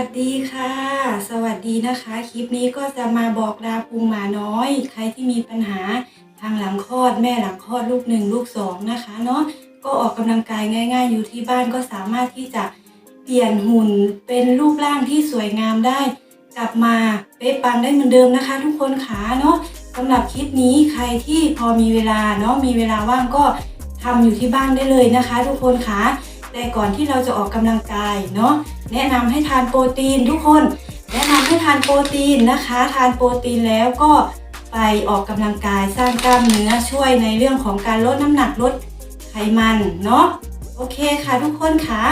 วัสดีค่ะ สวัสดีนะคะ คลิปนี้ก็จะมาบอกลาพุงหมาน้อย ใครที่มีปัญหาทางหลังคลอดแม่หลังคลอดลูกหนึ่งลูกสองนะคะเนาะก็ออกกำลังกายง่าย ๆ อยู่ที่บ้านก็สามารถที่จะเปลี่ยนหุ่นเป็นรูปร่างที่สวยงามได้ กลับมาเป๊ะปังได้เหมือนเดิมนะคะ ทุกคนขาเนาะสำหรับคลิปนี้ใครที่พอมีเวลาเนาะมีเวลาว่างก็ทำอยู่ที่บ้านได้เลยนะคะ ทุกคนขาแต่ก่อนที่เราจะออกกำลังกายเนาะ แนะนำให้ทานโปรตีนทุกคน แนะนำให้ทานโปรตีนนะคะ ทานโปรตีนแล้วก็ไปออกกำลังกายสร้างกล้ามเนื้อช่วยในเรื่องของการลดน้ำหนักลดไขมันเนาะโอเคค่ะทุกคนค่ะ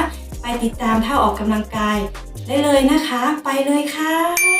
ไปติดตามท่าออกกำลังกายได้เลยนะคะ ไปเลยค่ะ